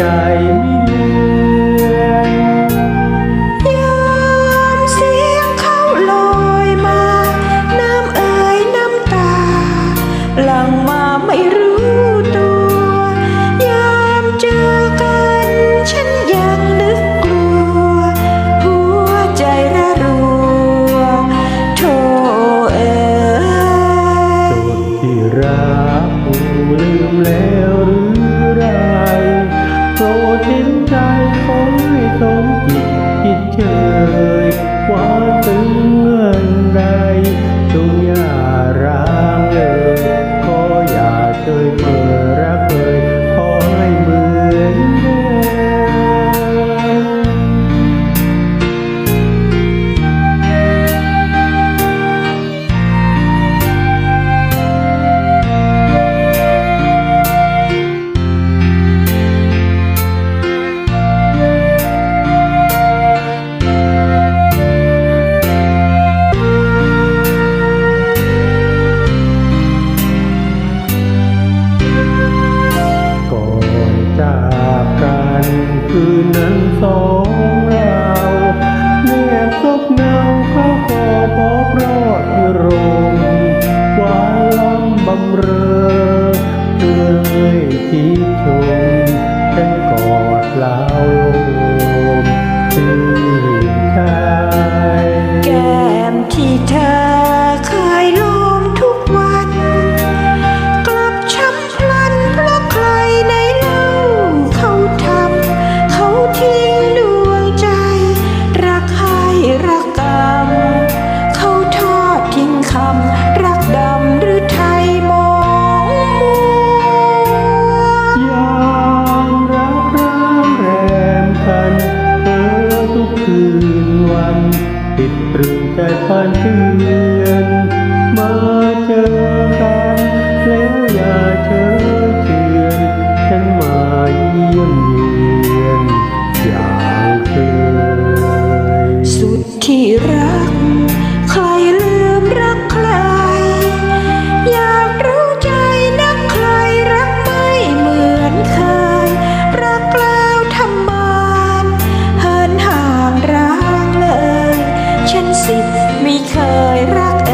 ใอมเสียงเขาลอยมา น้ำเอ่ยน้ำตา หลังมาไม่รู้ตัว ยามเจอกัน ฉันยังนึกกลัว หัวใจระรัวโทเอ๋ยโที่รักลืมแล้วหรือ เห็นใจขอให้สมจิตจิตเชยว่าตึงเงินใดจงอย่าร้างเลยขออย่าเชยเมื่อ เตืมาเจอกันแล้วอย่าเจอเจือฉันมาเยี่เยียนอย่างเคยสุดที่รัก ใครลืมรักใคร อยากรู้ใจนัใครรักไม่เหมือนเคย รักแล้วทำบานเหินห่างรักเลย ฉันสิ ไม่เคยรัก